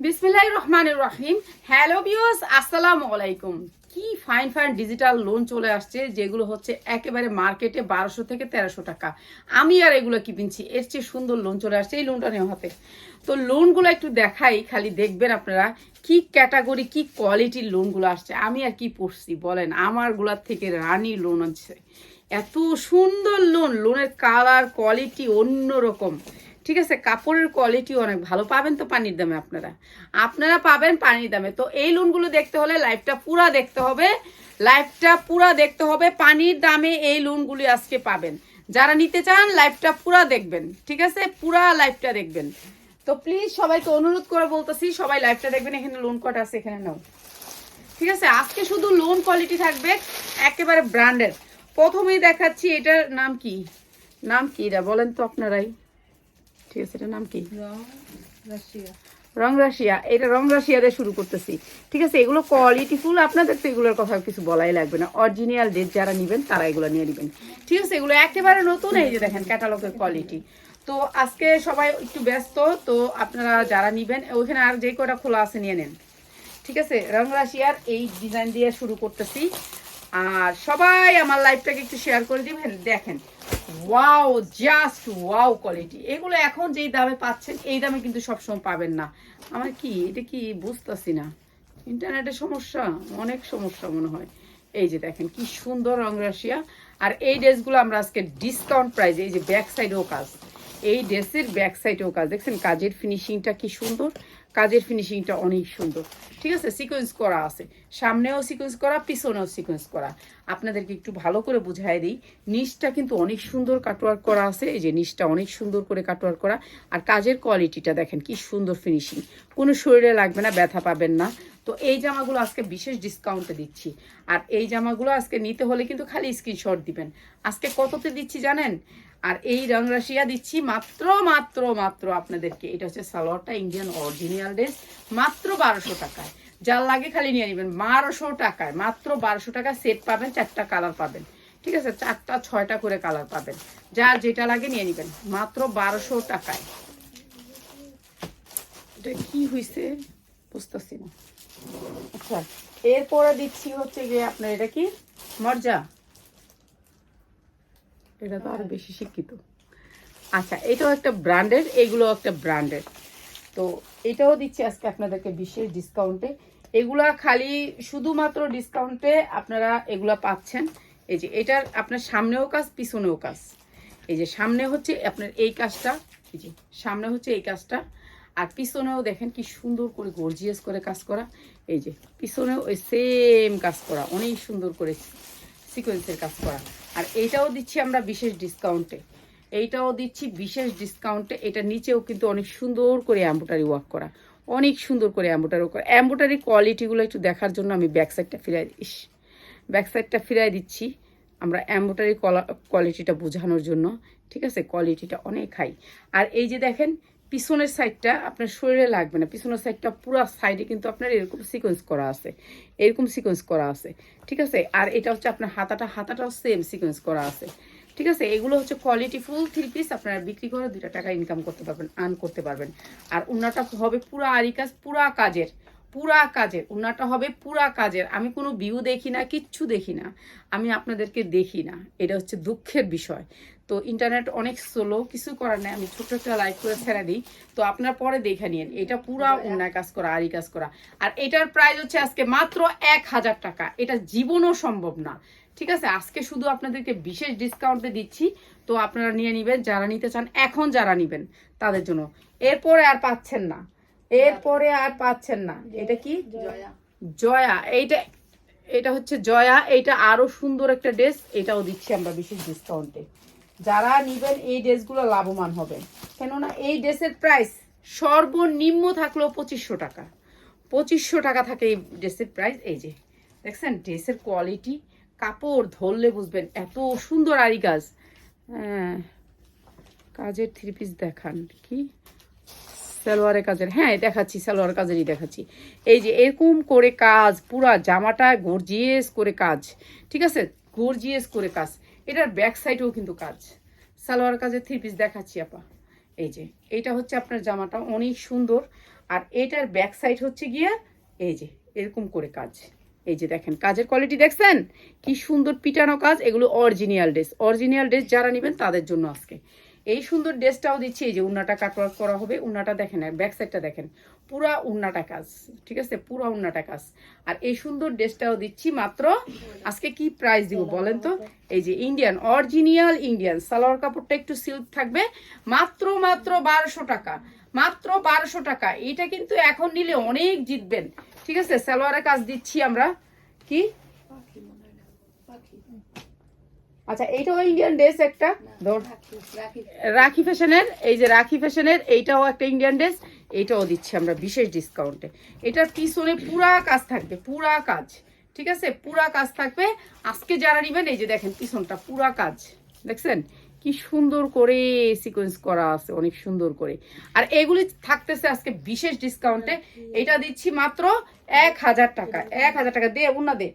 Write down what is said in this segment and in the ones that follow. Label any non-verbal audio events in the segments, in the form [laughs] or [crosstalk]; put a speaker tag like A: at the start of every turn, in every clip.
A: বিসমিল্লাহ রহমান রহিম। হ্যালো বিওস আসসালামু আলাইকুম। কি ফাইন ফাইন ডিজিটাল লোন চলে আসছে, যেগুলো হচ্ছে একেবারে মার্কেটে বারোশো থেকে তেরোশো টাকা। আমি আর এগুলো কি কিনছি? এর চেয়ে সুন্দর লোন চলে আসছে এই লোনটা নেওয়া হাতে। তো লোনগুলো একটু দেখাই, খালি দেখবেন আপনারা কি ক্যাটাগরি কি কোয়ালিটির লোনগুলো আসছে। আমি আর কি পড়ছি, বলেন আমারগুলার থেকে রানি লোন আছে এত সুন্দর লোন লোনের কালার কোয়ালিটি অন্যরকম। ঠিক আছে, কাপড়ের কোয়ালিটি অনেক ভালো। পাবেন তো পানির দামে আপনারা। আপনারা পাবেন পানির দামে। তো এই লোনগুলো দেখতে হলে লাইফটা পুরা দেখতে হবে। লাইফটা পুরা দেখতে হবে, পানির দামে এই লোনগুলি আজকে পাবেন। যারা নিতে চান লাইফটা পুরা দেখবেন। ঠিক আছে, পুরা লাইফটা দেখবেন। তো প্লিজ সবাইকে অনুরোধ করে বলতেছি, সবাই লাইফটা দেখবেন। এখানে লোন কটা আছে, এখানে নাও। ঠিক আছে, আজকে শুধু লোন কোয়ালিটি থাকবে, একেবারে ব্র্যান্ডের প্রথমেই দেখাচ্ছি, এটার নাম কি? নাম কি এটা? বলেন তো আপনারাই। ঠিক আছে এটার নাম কি? রং রাশিয়া। এটা রং রাশিয়া দিয়ে শুরু করতেছি। ঠিক আছে এগুলো কোয়ালিটি ফুল আপনাদের তো এগুলোর কথা কিছু বলাই লাগবে না। অরিজিনাল ডেট যারা নেবেন তারা এগুলো নিয়ে নেবেন। ঠিক আছে এগুলো একেবারে নতুন এই যে দেখেন ক্যাটালগের কোয়ালিটি তো আজকে সবাই একটু ব্যস্ত তো আপনারা যারা নিবেন ওইখানে আর যে কটা খোলা আছে নিয়ে নেন। ঠিক আছে রং রাশিয়ার এই ডিজাইন দিয়ে শুরু করতেছি। আর সবাই আমার লাইফটাকে একটু শেয়ার করে দিবেন। দেখেন ওয়াও জাস্ট ওয়াও কোয়ালিটি এগুলো এখন যেই দামে পাচ্ছেন, এই দামে কিন্তু সবসময় পাবেন না। আমার কি, এটা কি বুঝতেছি না। ইন্টারনেটের সমস্যা? অনেক সমস্যা মনে হয়। এই যে দেখেন, কি সুন্দর রং রাশিয়া। আর এই ড্রেসগুলো আমরা আজকে ডিসকাউন্ট প্রাইস এই যে ব্যাক সাইডেও কাজ। এই ড্রেসের ব্যাক সাইডেও কাজ। দেখছেন, কাজের ফিনিশিংটা কি সুন্দর। কাজের ফিনিশিংটা অনেক সুন্দর। ঠিক আছে? সিকোয়েন্স করা আছে। সামনেও সিকোয়েন্স করা, পিছনেও সিকোয়েন্স করা। আপনাদেরকে একটু ভালো করে বুঝাই দিই। নিচটা কিন্তু অনেক সুন্দর কাটওয়ার্ক করা আছে। এই যে নিচটা অনেক সুন্দর করে কাটওয়ার্ক করা। আর কাজের কোয়ালিটিটা দেখেন, কি সুন্দর ফিনিশিং কোনো শরীরে লাগবে না, ব্যথা পাবেন না। তো এই জামাগুলো আজকে বিশেষ ডিসকাউন্টে দিচ্ছি। আর এই জামাগুলো আজকে নিতে হলে কিন্তু খালি স্ক্রিনশট দিবেন। আজকে কততে দিচ্ছি জানেন? আর এই রং রাশিয়া দিচ্ছি মাত্র মাত্র মাত্র আপনাদেরকে। এটা হচ্ছে সালোয়ারটা ইন্ডিয়ান অরিজিনাল ড্রেস মাত্র বারোশো টাকায়। যার লাগে খালি নিয়ে নেবেন, বারোশো টাকায়। মাত্র বারোশো টাকা সেট পাবেন, চারটা কালার পাবেন। ঠিক আছে? চারটা, ছয়টা করে কালার পাবেন। যার যেটা লাগে নিয়ে নেবেন, মাত্র বারোশো টাকায়। এটা কি হয়েছে বুঝতেছি না। আচ্ছা এরপরে দিচ্ছি হচ্ছে গিয়ে আপনার এটা কি? মর্জা। এটা তো আরও বেশি শিক্ষিত। আচ্ছা এটাও একটা ব্র্যান্ডের এগুলো একটা ব্র্যান্ডের তো এটাও দিচ্ছি আজকে আপনাদেরকে বিশেষ ডিসকাউন্টে এগুলা খালি শুধুমাত্র ডিসকাউন্টে আপনারা এগুলা পাচ্ছেন। এই যে এটার আপনার সামনেও কাজ, পিছনেও কাজ। এই যে সামনে হচ্ছে আপনার এই কাজটা, এই যে সামনে হচ্ছে এই কাজটা। আর পিছনেও দেখেন কি সুন্দর করে গর্জিয়াস করে কাজ করা। এই যে পিছনেও ওই সেম কাজ করা, অনেক সুন্দর করে। সিকোয়েন্সের কাজ করা। আর এইটাও দিচ্ছি আমরা বিশেষ ডিসকাউন্টে এইটাও দিচ্ছি বিশেষ ডিসকাউন্টে এটা নিচেও কিন্তু অনেক সুন্দর করে অ্যাম্বোটারি ওয়ার্ক করা। অনেক সুন্দর করে অ্যাম্বোটারি করা। অ্যাম্বোটারি কোয়ালিটিগুলো একটু দেখার জন্য আমি ব্যাক সাইডটা ফিরাই দিস ব্যাক সাইডটা ফিরাই দিচ্ছি আমরা অ্যাম্বোটারি কোয়ালিটিটা বোঝানোর জন্য। ঠিক আছে? কোয়ালিটিটা অনেক হাই আর এই যে দেখেন পিছনের সাইডটা আপনার শরীরে লাগবে না। পিছনের সাইডটা পুরো সাইডে কিন্তু আপনার এরকম সিকোয়েন্স করা আছে। এরকম সিকোয়েন্স করা আছে। ঠিক আছে? আর এটা হচ্ছে আপনার হাতাটা, হাতাটাও সেম সিকোয়েন্স করা আছে। ঠিক আছে? এগুলো হচ্ছে কোয়ালিটি ফুল থ্রি পিস আপনারা বিক্রি করে দুটা টাকা ইনকাম করতে পারবেন আর্ন করতে পারবেন। আর ওনাটা হবে পুরো আরি কাজ, পুরা কাজের। পুরা কাজের উন্নাটা হবে পুরা কাজের। আমি কোনো ভিউ দেখি না কিচ্ছু দেখি না। আমি আপনাদেরকে দেখি না। এটা হচ্ছে দুঃখের বিষয়। তো ইন্টারনেট অনেক স্লো কিছু করার নেই। আমি ছোট একটা লাইক করে ছেড়ে দিই। তো আপনার পরে দেখে নিন। এটা পুরা অন্যায় কাজ করা আরি কাজ করা। আর এটার প্রাইস হচ্ছে আজকে মাত্র এক হাজার টাকা। এটা জীবনও সম্ভব না। ঠিক আছে? আজকে শুধু আপনাদেরকে বিশেষ ডিসকাউন্টে দিচ্ছি। তো আপনারা নিয়ে নেবেন। যারা নিতে চান এখন যারা নেবেন তাদের জন্য। এরপরে আর পাচ্ছেন না। এরপরে আর পাচ্ছেন না। এটা কি? জয়া। এইটা এটা হচ্ছে জয়া। এটা আরও সুন্দর একটা ড্রেস। এটাও দিচ্ছি আমরা বিশেষ ডিসকাউন্টে যারা নিবেন এই ড্রেসগুলো লাভবান হবেন। কেননা এই ড্রেসের প্রাইস সর্বনিম্ন থাকলেও পঁচিশশো টাকা। পঁচিশশো টাকা থাকে এই ড্রেসের প্রাইস এই যে দেখছেন? ড্রেসের কোয়ালিটি কাপড় ধরলে বুঝবেন। এত সুন্দর আরি কাজ হ্যাঁ কাজের থ্রি পিস দেখান। কি? সালোয়ারের কাজের হ্যাঁ দেখাচ্ছি, সালোয়ার কাজেরই দেখাচ্ছি। এই যে এরকম করে কাজ, পুরা জামাটা গর্জিয়াস করে কাজ, ঠিক আছে? গর্জিয়াস করে কাজ। এটার ব্যাক সাইডেও কিন্তু কাজ। সালোয়ার কাজের থ্রি পিস দেখাচ্ছি, আপা। এই যে, এইটা হচ্ছে আপনার জামাটা, অনেক সুন্দর। আর এটার ব্যাক সাইড হচ্ছে গিয়া, এই যে, এরকম করে কাজ। এই যে দেখেন, কাজের কোয়ালিটি দেখছেন? কি সুন্দর পিটানো কাজ, এগুলো অরিজিনাল ড্রেস অরিজিনাল ড্রেস যারা নেবেন তাদের জন্য আজকে। এই সুন্দর ড্রেসটাও দিচ্ছি, এই যে উন্নাটা কাটওয়ার্ক করা হবে, উন্নাটা দেখেন, আর ব্যাক সাইডটা দেখেন, পুরা উন্নাটা কাজ, ঠিক আছে? পুরা উন্নাটা কাজ। আর এই সুন্দর ড্রেসটাও দিচ্ছি মাত্র, আজকে কি প্রাইস দিব বলেন তো? এই যে ইন্ডিয়ান অরিজিনাল ইন্ডিয়ান সালোয়ার কাপড়টা একটু সিল্ক থাকবে, মাত্র মাত্র বারোশো টাকা, মাত্র বারোশো টাকা। এটা কিন্তু এখন নিলে অনেক জিতবেন, ঠিক আছে? সালোয়ারের কাজ দিচ্ছি আমরা, কি? আচ্ছা এইটাও ইন্ডিয়ান ড্রেস একটা। রাখি ফ্যাশনের এই যে রাখি ফ্যাশনের এইটাও একটা ইন্ডিয়ান ড্রেস এইটাও দিচ্ছি আমরা বিশেষ ডিসকাউন্টে এটার পিছনে পুরা কাজ থাকবে পুরা কাজ ঠিক আছে? পুরা কাজ থাকবে। আজকে যারা নেবেন এই যে দেখেন পিছনটা পুরা কাজ দেখছেন? কি সুন্দর করে সিকোয়েন্স করা আছে অনেক সুন্দর করে। আর এগুলি থাকতেছে আজকে বিশেষ ডিসকাউন্টে এটা দিচ্ছি মাত্র এক হাজার টাকা এক হাজার টাকা। দে উন্না দে।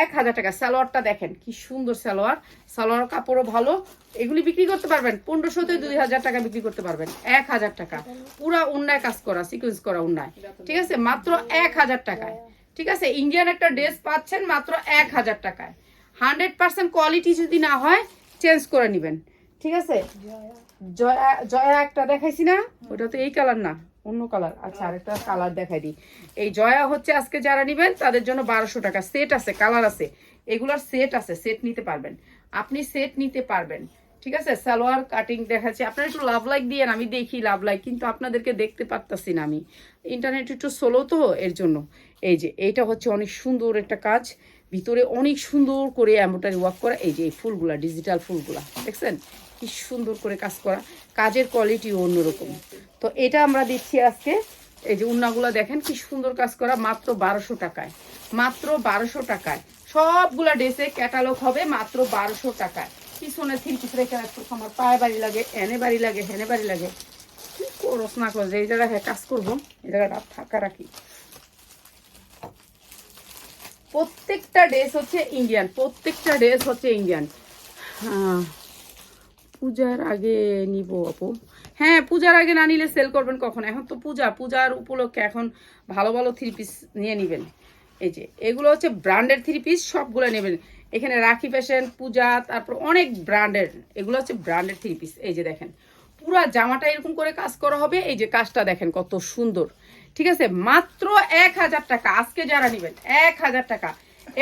A: এক হাজার টাকা। সালোয়ারটা দেখেন কি সুন্দর সালোয়ার। সালোয়ার কাপড়ও ভালো। এগুলি বিক্রি করতে পারবেন পনেরোশো থেকে দুই হাজার টাকা বিক্রি করতে পারবেন। এক হাজার টাকা। পুরা উন্নায় কাজ করা সিকুয়েন্স করা উন্নায়। ঠিক আছে? মাত্র এক হাজার টাকায়। ঠিক আছে? ইন্ডিয়ান একটা ড্রেস পাচ্ছেন মাত্র এক হাজার টাকায়। হান্ড্রেড পার্সেন্ট কোয়ালিটি যদি না হয় চেঞ্জ করে নেবেন। ঠিক আছে? জয়া। জয়া একটা দেখাইছি না ওটা তো এই কালার না। অন্য কালার আচ্ছা আরেকটা কালার দেখাই দিই। এই জয়া হচ্ছে আজকে যারা নেবেন, তাদের জন্য বারোশো টাকা। সেট আছে কালার আছে। এগুলোর সেট আছে সেট নিতে পারবেন। আপনি সেট নিতে পারবেন। ঠিক আছে? সালোয়ার কাটিং দেখাচ্ছে। আপনারা একটু লাভ লাইক দিয়ে আমি দেখি লাভ লাইক কিন্তু আপনাদেরকে দেখতে পারতাছি না আমি। ইন্টারনেট একটু স্লো তো, এর জন্য। এই যে, এইটা হচ্ছে অনেক সুন্দর একটা কাজ। ভিতরে অনেক সুন্দর করে এম্বোটারি ওয়ার্ক করা। এই যে, এই ফুলগুলা ডিজিটাল ফুলগুলা। দেখছেন? কি সুন্দর করে কাজ করা। কাজের কোয়ালিটি অন্যরকম। তো এটা আমরা দিচ্ছি আজকে। এই যে উন্নাগুলো দেখেন, কি সুন্দর কাজ করা, মাত্র বারোশো টাকায়। মাত্র বারোশো টাকায়। সবগুলা ড্রেসে ক্যাটালগ হবে মাত্র বারোশো টাকায়। পিছনে থ্রি পিস রেখে রাখতো আমার পায়ে বাড়ি লাগে, এনে বাড়ি লাগে, হেনে বাড়ি লাগে। কি করস না করছে এই জায়গায় হ্যাঁ কাজ করব, এই জায়গাটা ফাঁকা রাখি। প্রত্যেকটা ড্রেস হচ্ছে ইন্ডিয়ান প্রত্যেকটা ড্রেস হচ্ছে ইন্ডিয়ান হ্যাঁ পূজার আগে নিব আপু। হ্যাঁ পূজার আগে না নিলে সেল করবেন কখন? এখন তো পূজা, পূজার উপলক্ষে এখন ভালো ভালো থ্রি পিস নিয়ে নেবেন। এই যে, এগুলো হচ্ছে ব্র্যান্ডের থ্রি পিস সবগুলো নেবেন। এখানে রাখি ফ্যাশন পূজা, তারপর অনেক ব্র্যান্ডের এগুলো হচ্ছে ব্র্যান্ডের থ্রি পিস এই যে দেখেন, পুরা জামাটা এরকম করে কাজ করা হবে। এই যে কাজটা দেখেন কত সুন্দর। ঠিক আছে? মাত্র এক হাজার টাকা। আজকে যারা নেবেন, এক হাজার টাকা।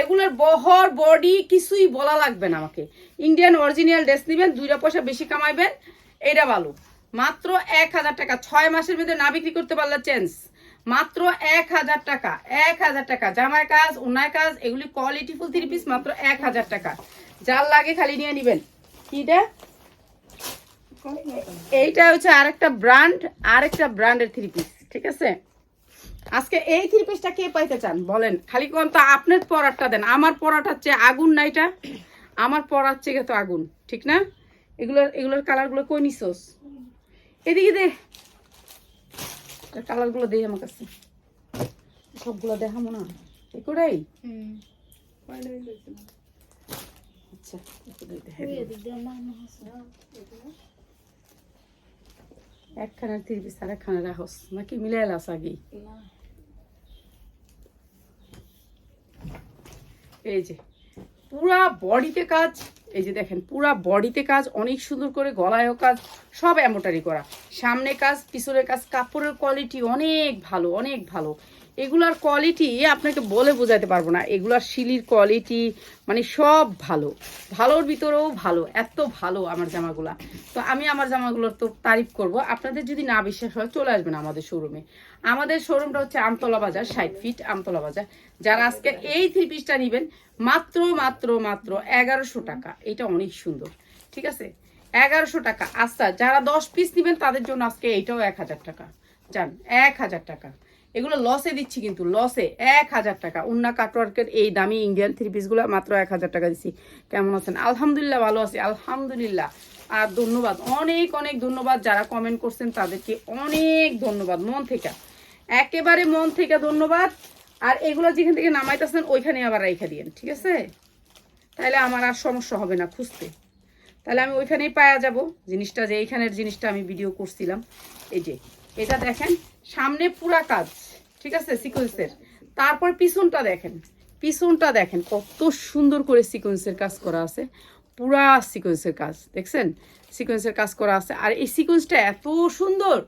A: এগুলোর বহর, বডি কিছুই বলা লাগবে না আমাকে। ইন্ডিয়ান অরিজিনাল ড্রেস নেবেন, দুইটা পয়সা বেশি কামাইবেন এটা ভালো। মাত্র এক হাজার টাকা, ছয় মাসের মধ্যে না বিক্রি করতে পারলে চেঞ্জ মাত্র এক হাজার টাকা, এক হাজার টাকা জামায় কাজ উন্নায় কাজ, এগুলি কোয়ালিটি ফুল থ্রি পিস মাত্র এক হাজার টাকা। যার লাগে খালি নিয়ে নেবেন। কিটা? এইটা হচ্ছে আরেকটা ব্র্যান্ড আরেকটা ব্র্যান্ডের থ্রি পিস ঠিক আছে? আজকে এই থ্রি পিসটা কে পাইতে চান? বলেন। খালি কোন তো আপনার পরাটা দেন। আমার পরাটা হচ্ছে আগুন না এটা? আমার পরার চেয়ে তো আগুন ঠিক না? এগুলোর এগুলোর কালারগুলো কই নিছোস? এদিকে দে। কালারগুলো দেই আমার কাছে। সবগুলো দেখাবো না? আচ্ছা এগুলোই দেখাই দিই। একখানা থ্রি পিস আর একখানা রাখস। নাকি মিলাই লাস আগে এই যে, পুরা বডিতে কাজ, এই যে দেখেন, পুরা বডিতে কাজ, অনেক সুন্দর করে গলায়ও কাজ, সব এমোটারি করা। সামনে কাজ, পিছনের কাজ, কাপড়ের কোয়ালিটি অনেক ভালো অনেক ভালো। এগুলার কোয়ালিটি আপনাকে বলে বোঝাতে পারব না। এগুলার শিলির কোয়ালিটি মানে সব ভালো। ভালোর ভিতরেও ভালো। এত ভালো আমার জামাগুলা। তো আমি আমার জামাগুলোর তো তারিফ করব। আপনাদের যদি না বিশ্বাস হয়, চলে আসবেন আমাদের শোরুমে আমাদের শোরুমটা হচ্ছে আমতলা বাজার, ষাট ফিট আমতলা বাজার। যারা আজকে এই থ্রি পিসটা নেবেন, মাত্র মাত্র মাত্র এগারোশো টাকা। এটা অনেক সুন্দর। ঠিক আছে? এগারোশো টাকা। আচ্ছা যারা দশ পিস নেবেন, তাদের জন্য আজকে এইটাও এক হাজার টাকা। যান, এক হাজার টাকা। এগুলো লসে দিচ্ছি কিন্তু লসে এক হাজার টাকা। উন্না কাটওয়ার্কের এই দামি ইন্ডিয়ান থ্রি পিসগুলো মাত্র এক হাজার টাকা দিচ্ছি। কেমন আছেন? আলহামদুলিল্লাহ ভালো আছি, আলহামদুলিল্লাহ। আর ধন্যবাদ, অনেক অনেক ধন্যবাদ যারা কমেন্ট করছেন, তাদেরকে অনেক ধন্যবাদ, মন থেকে। একেবারে মন থেকে ধন্যবাদ। আর এগুলো যেখান থেকে নামাইতেছেন, ওইখানে আবার রেখে দিয়েন, ঠিক আছে? তাহলে আমার আর সমস্যা হবে না খুঁজতে। তাহলে আমি ওইখানেই পাওয়া যাব। জিনিসটা যে এইখানের জিনিসটা আমি ভিডিও করছিলাম। এই যে, এটা দেখেন, সামনে পুরা কাজ। ঠিক আছে সিকোয়েন্সের তারপর পিছনটা দেখেন পিছনটা দেখেন, কত সুন্দর করে সিকোয়েন্সের কাজ করা আছে। পুরা সিকোয়েন্সের কাজ, দেখছেন? সিকোয়েন্সের কাজ করা আছে। আর এই সিকোয়েন্সটা এত সুন্দর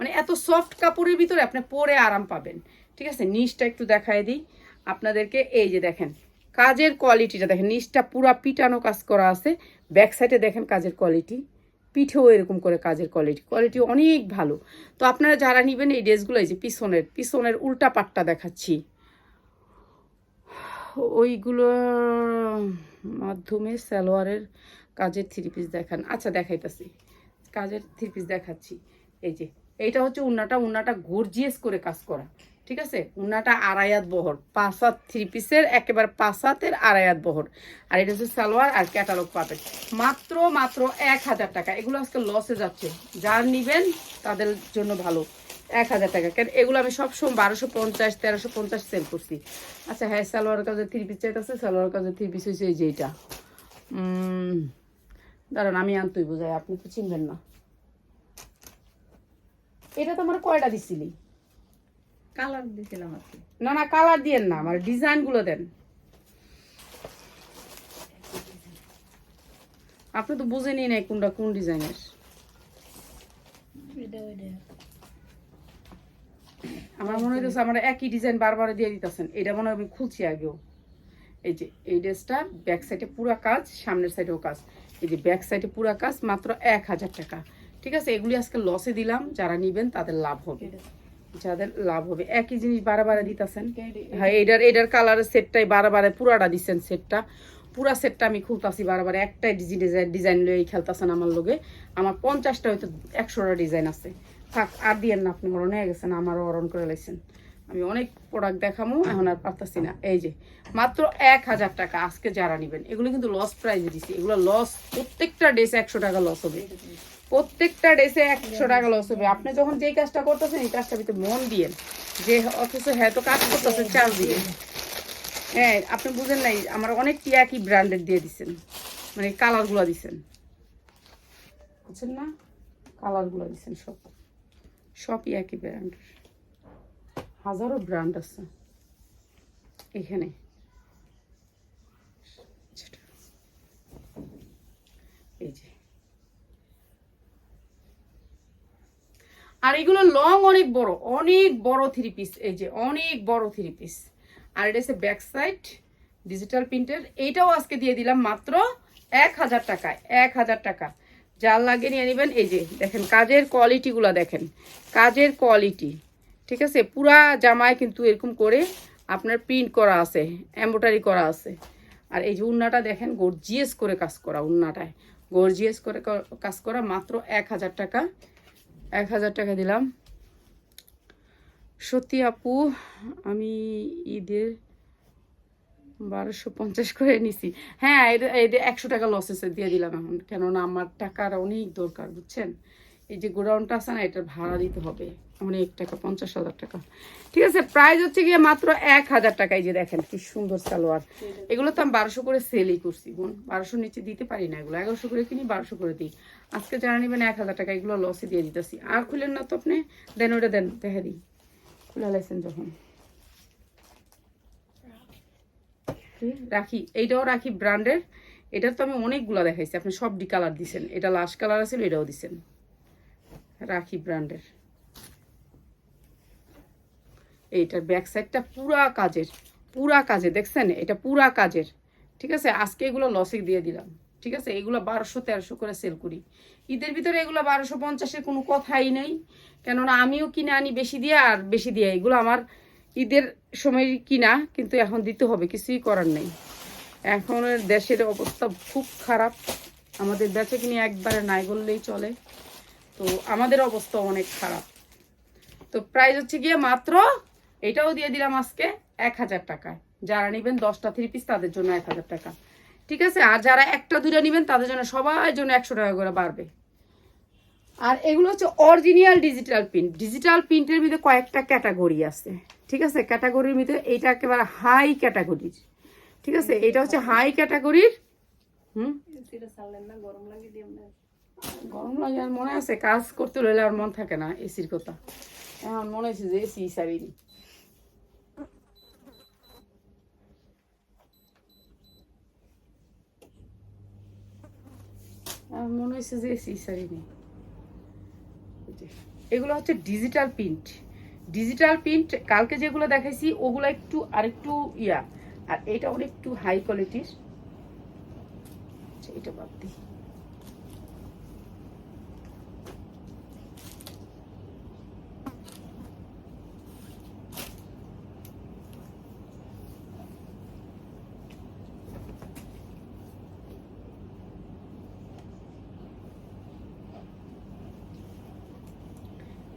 A: মানে এত সফট কাপড়ের ভিতরে আপনি পরে আরাম পাবেন। ঠিক আছে নিচটা একটু দেখায় দিই। আপনাদেরকে এই যে দেখেন, কাজের কোয়ালিটিটা দেখেন নিচটা পুরা পিটানো কাজ করা আছে। ব্যাক সাইডে দেখেন কাজের কোয়ালিটি পিঠেও এরকম করে কাজের কোয়ালিটি কোয়ালিটি অনেক ভালো। তো আপনারা যারা নেবেন এই ড্রেসগুলো, এই যে পিছনের পিছনের উল্টা পাটটা দেখাচ্ছি। ওইগুলোর মাধ্যমে সালোয়ারের কাজের থ্রি পিস দেখান। আচ্ছা দেখাইতেছি। কাজের থ্রি পিস দেখাচ্ছি। এই যে, এইটা হচ্ছে উন্নাটা উন্নাটা গর্জিয়াস করে কাজ করা। ঠিক আছে? উন্নাটা আড়াইয়াত বহর। পাঁচ হাত থ্রি পিসের একেবারে পাঁচ হাতের আড়াইয়াত বহর। আর এটা হচ্ছে সালোয়ার আর ক্যাটালগ পাবেন। মাত্র মাত্র এক হাজার টাকা। এগুলো আজকে লসে যাচ্ছে। যার নিবেন, তাদের জন্য ভালো। এক হাজার টাকা। কেন এগুলো আমি সবসময় বারোশো পঞ্চাশ, তেরোশো পঞ্চাশ সেল করছি। আচ্ছা হ্যাঁ সালোয়ার কাজে থ্রি পিস চাইতেছে সালোয়ার কাজে থ্রি পিস হয়েছে এই যে দাঁড়ান, আমি আনতই বোঝাই। আপনি তো চিনবেন না। এটা তো আমার কয়টা দিছিলি?
B: কালার দিয়েছিলাম আর কি।
A: না না কালার দিয়েন না আমার ডিজাইনগুলো দেন। আপনি তো বুঝেনি নাই কোনটা কোন ডিজাইনের আমার মনে হইতেছে আমার একই ডিজাইন বারবার দিয়ে দিতেছেন। এটা মনে হয় আমি খুলছি আগেও। এই যে এই ড্রেসটা ব্যাক সাইডে পুরা কাজ সামনের সাইডেও কাজ। এই যে ব্যাক সাইডে পুরা কাজ মাত্র এক হাজার টাকা। ঠিক আছে এগুলি আজকে লসে দিলাম যারা নিবেন তাদের লাভ হবে। যাদের লাভ হবে। একই জিনিস বারে বারে দিতেছেন হ্যাঁ এটার এটার কালারের সেটটাই বারে বারে পুরাটা দিচ্ছেন সেটটা পুরা সেটটা আমি খুলতাছি বারে বারে একটাই ডিজাইন ডিজাইন লয়ে খেলতেছেন আমার লগে। আমার পঞ্চাশটা হয়তো একশোটা ডিজাইন আছে। থাক আর দিয়েন না আপনি অরণ হয়ে গেছেন আমারও অরণ করে লাইছেন। আমি অনেক প্রোডাক্ট দেখামো এখন আর পারতাছি না। এই যে মাত্র এক হাজার টাকা আজকে যারা নেবেন এগুলো কিন্তু লস প্রাইজে দিছি। এগুলো লস প্রত্যেকটা ড্রেসে একশো টাকা লস হবে। প্রত্যেকটা ড্রেসে একশো টাকা লস হবে। আপনি যখন যেই কাজটা করতেছেন, এই কাজটা ভিতরে মন দিয়েন যে অথচ হ্যাঁ তো কাজ করতেছে চার্জ দিয়ে। হ্যাঁ আপনি বুঝেন নাই, আমার অনেকটি একই ব্র্যান্ডের দিয়ে দিচ্ছেন মানে কালারগুলো দিচ্ছেন বুঝছেন না? কালারগুলো দিচ্ছেন সব। সবই একই ব্র্যান্ড হাজারো ব্র্যান্ড আছে। এখানে এই যে আর এগুলো লং অনেক বড় অনেক বড় থ্রি পিস এই যে অনেক বড় থ্রি পিস আর এটা হচ্ছে ব্যাক সাইড ডিজিটাল প্রিন্টের এইটাও আজকে দিয়ে দিলাম মাত্র এক হাজার টাকায়, এক হাজার টাকা। যার লাগে নিয়ে নেবেন, এই যে দেখেন, কাজের কোয়ালিটিগুলো দেখেন, কাজের কোয়ালিটি ঠিক আছে? পুরা জামায় কিন্তু এরকম করে আপনার প্রিন্ট করা আছে এম্ব্রয়ডারি করা আছে। আর এই যে উন্নাটা দেখেন গর্জিয়াস করে কাজ করা উন্নাটায়। গর্জিয়াস করে কাজ করা মাত্র এক হাজার টাকা। এক হাজার টাকা দিলাম। সত্যি আপু, আমি ঈদের বারোশো পঞ্চাশ করে নিছি। হ্যাঁ একশো টাকা লসেসে দিয়ে দিলাম এখন। কেননা আমার টাকার অনেক দরকার, বুঝছেন? এই যে গোডাউনটা আছে না, এটার ভাড়া দিতে হবে। অনেক টাকা, পঞ্চাশ হাজার টাকা। ঠিক আছে প্রাইস হচ্ছে গিয়ে মাত্র এক হাজার টাকায় যে দেখেন, কি সুন্দর সালোয়ার। এগুলো তো আমি বারোশো করে সেলই করছি, বোন। বারোশো নিচে দিতে পারি না এগুলো। এগারোশো করে কিনি, বারোশো করে দিই। আজকে যারা নেবেন এক হাজার টাকা, এগুলো লসে দিয়ে দিতেছি। আর খুলেন না তো আপনি। দেন, ওটা দেন, দেখে দিই। খুলে লাইছেন যখন। রাখি, এইটাও রাখি ব্র্যান্ডের এটার তো আমি অনেকগুলো দেখাইছি। আপনি সব ডি কালার দিছেন। এটা লাস্ট কালার আছে, এটাও দিছেন। রাখি ব্র্যান্ডের। এইটার ব্যাক সাইডটা পুরা কাজের, পুরা কাজে দেখছেন? এটা পুরা কাজের। ঠিক আছে? আজকে এগুলো লসে দিয়ে দিলাম। ঠিক আছে? এগুলো বারোশো তেরোশো করে সেল করি। ঈদের ভিতরে এগুলো বারোশো পঞ্চাশের কোনো কথাই নেই। কেননা আমিও কিনে আনি বেশি দিয়ে আর বেশি দিয়ে। এগুলো আমার ঈদের সময় কিনা, কিন্তু এখন দিতে হবে, কিছুই করার নেই। এখন দেশের অবস্থা খুব খারাপ। আমাদের বেচে কিনে একবারে নাই বললেই চলে। তো আমাদের অবস্থা অনেক খারাপ। তো প্রাইস হচ্ছে গিয়ে মাত্র, এটাও দিয়ে দিলাম আজকে এক হাজার টাকায়। যারা নেবেন দশটা থ্রি পিস তাদের জন্য এক হাজার টাকা। ঠিক আছে? আর যারা একটা দুটো নেবেন, তাদের জন্য সবার জন্য একশো টাকা করে বাড়বে। আর এগুলো হচ্ছে অরিজিনাল ডিজিটাল প্রিন্ট ডিজিটাল প্রিন্টের ভিতরে কয়েকটা ক্যাটাগরি আছে। ঠিক আছে? ক্যাটাগরির ভিতরে এইটা একেবারে হাই ক্যাটাগরির ঠিক আছে? এটা হচ্ছে হাই ক্যাটাগরির হুম?
B: গরম লাগে
A: গরম লাগে আর মনে আছে, কাজ করতে হলে আর মন থাকে না, এসির কথা। এখন মনে হচ্ছে যে এসি আমার মনে হচ্ছে যে এসি এগুলো হচ্ছে ডিজিটাল প্রিন্ট। ডিজিটাল প্রিন্ট, কালকে যেগুলো দেখাইছি, ওগুলো একটু আরেকটু ইয়া। আর এটা অনেকটু হাই কোয়ালিটির এটা বাদ দিই।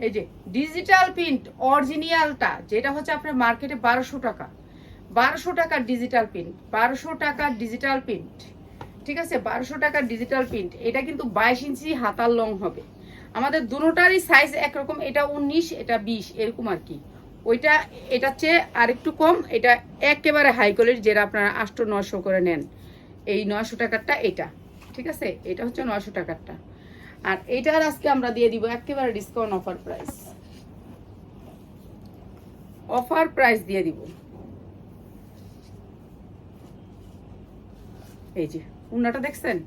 A: এই যে ডিজিটাল প্রিন্ট অরিজিনালটা যেটা হচ্ছে আপনার মার্কেটে বারোশো টাকা। বারোশো টাকার ডিজিটাল প্রিন্ট বারোশো টাকার ডিজিটাল প্রিন্ট ঠিক আছে? বারোশো টাকার ডিজিটাল প্রিন্ট এটা কিন্তু বাইশ ইঞ্চি হাতার লং হবে। আমাদের দুটোটারই সাইজ একরকম, এটা উনিশ, এটা বিশ, এরকম আর কি। ওইটা, এটার চেয়ে আরেকটু কম, এটা একেবারে হাই কোয়ালিটি যেটা আপনারা আষ্ট নশো করে নেন। এই নয়শো টাকারটা এটা, ঠিক আছে? এটা হচ্ছে নশো টাকারটা। আর এটার আজকে আমরা দিয়ে দিব একেবারে discount offer price offer price দিয়ে দিব। এই যে, উন্নাটা দেখছেন?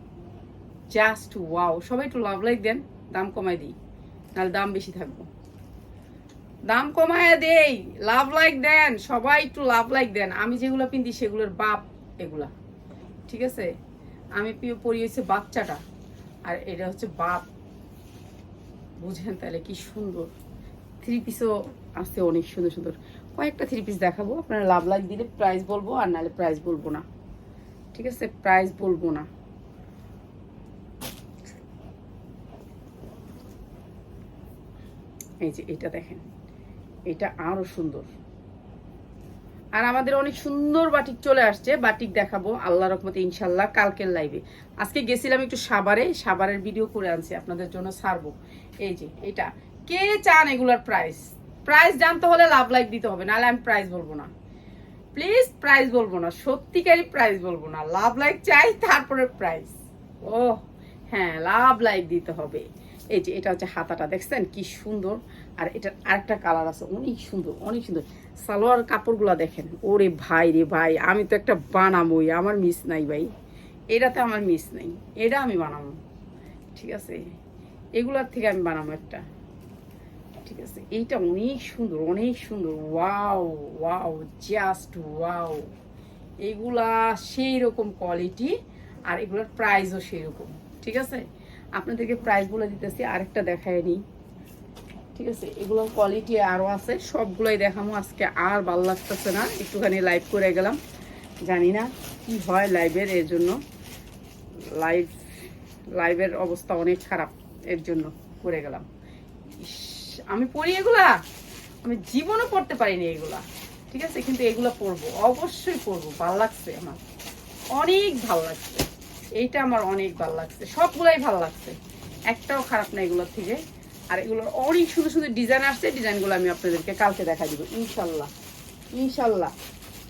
A: জাস্ট ওয়াও সবাই একটু লাভ লাইক দেন, দাম কমাই দিই, নাহলে দাম বেশি থাকব। দাম কমায় দেই লাভ লাইক দেন, সবাই একটু লাভ লাইক দেন। আমি যেগুলো পিন্দি সেগুলোর বাপ এগুলা, ঠিক আছে? আমি পি- পরি হচ্ছে বাচ্চাটা। আর এটা হচ্ছে বাপ। বুঝেন তাহলে কি সুন্দর। থ্রি পিসও আছে অনেক সুন্দর সুন্দর। কয়েকটা থ্রি পিস দেখাবো। আপনারা লাভ লাইক দিলে প্রাইস বলব আর নাহলে প্রাইস বলব না। ঠিক আছে? প্রাইস বলব না। এই যে এটা দেখেন। এটা আরও সুন্দর। আর আমাদের অনেক সুন্দর বাটিক চলে আসছে। বাটিক দেখাবো, আল্লাহ রহমতে ইনশাল্লাহ কালকের লাইভে আজকে গেছিলাম একটু সাবারে, সাবারের ভিডিও করে আনছি, আপনাদের জন্য ছাড়বো। এই যে, এটা। কে চান এগুলোর প্রাইস প্রাইস জানতে হলে লাভ লাইক দিতে হবে, নাহলে আমি প্রাইস বলব না। প্লিজ প্রাইস বলব না, সত্যিকারই প্রাইস বলব না। লাভ লাইক চাই, তারপরে প্রাইস ও হ্যাঁ লাভ লাইক দিতে হবে। এই যে, এটা হচ্ছে হাতাটা, দেখছেন কি সুন্দর? আর এটা আরেকটা কালার আছে, অনেক সুন্দর অনেক সুন্দর। সালোয়ার কাপড়গুলো দেখেন। ওরে ভাই রে ভাই, আমি তো একটা বানাবোই আমার মিস নাই ভাই। এটাতে আমার মিস নাই, এটা আমি বানাবো ঠিক আছে? এগুলার থেকে আমি বানাবো একটা। ঠিক আছে? এইটা অনেক সুন্দর অনেক সুন্দর। Wow wow just wow. এগুলা সেই রকম কোয়ালিটি আর এগুলোর প্রাইসও সেই রকম ঠিক আছে? আপনাদেরকে প্রাইস বলে দিতেছি, আরেকটা দেখায় নিই ঠিক আছে এগুলো কোয়ালিটি আরও আছে, সবগুলোই দেখাবো আজকে, আর ভালো লাগতেছে না, একটুখানি লাইভ করে গেলাম, জানি না কি হয় লাইভের এর জন্য। লাইভ লাইভের অবস্থা অনেক খারাপ, এর জন্য করে গেলাম। আমি পড়ি এগুলা? আমি জীবনও পড়তে পারিনি এগুলা। ঠিক আছে, কিন্তু এগুলা পড়ব, অবশ্যই পড়ব, ভালো লাগছে আমার। অনেক ভালো লাগছে। এইটা আমার অনেক ভালো লাগছে, সবগুলাই ভালো লাগছে। একটাও খারাপ না এগুলোর থেকে। আর এগুলোর অনেক সুন্দর সুন্দর ডিজাইন আসছে ডিজাইনগুলো আমি আপনাদেরকে কালকে দেখা দিব, ইনশাল্লাহ ইনশাল্লাহ।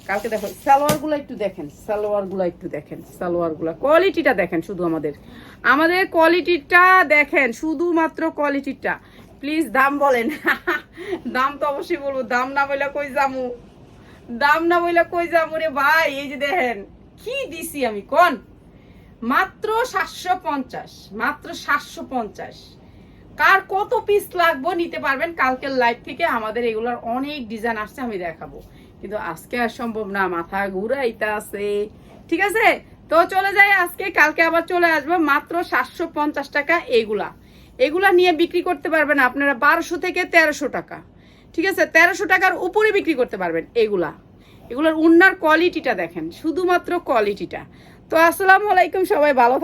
A: কালকে দেখো, সালোয়ারগুলো একটু দেখেন, সালোয়ারগুলো একটু দেখেন, সালোয়ারগুলো কোয়ালিটিটা দেখেন শুধু আমাদের। আমাদের কোয়ালিটিটা দেখেন, শুধুমাত্র কোয়ালিটিটা প্লিজ দাম বলেন। [laughs] দাম তো অবশ্যই বলব, দাম না বলে কই যামু? দাম না বলে কই যামু রে ভাই? এই যে দেখেন, কি দিছি আমি, কোন? মাত্র সাতশো পঞ্চাশ, মাত্র সাতশো পঞ্চাশ। কার কত পিস লাগবো নিতে পারবেন? কালকের লাইভ থেকে আমাদের এগুলোর অনেক ডিজাইন আসছে, আমি দেখাবো। কিন্তু আজকে আর সম্ভব না, মাথা ঘুরাইতে আছে ঠিক আছে? তো চলে যাই আজকে, কালকে আবার চলে আসব। মাত্র সাতশো পঞ্চাশ টাকা এগুলা। এগুলা নিয়ে বিক্রি করতে পারবেন আপনারা বারোশো থেকে তেরোশো টাকা। ঠিক আছে? তেরোশো টাকার উপরে বিক্রি করতে পারবেন এগুলা। এগুলোর উন্নার কোয়ালিটিটা দেখেন, শুধুমাত্র কোয়ালিটিটা তো আসসালামু আলাইকুম, সবাই ভালো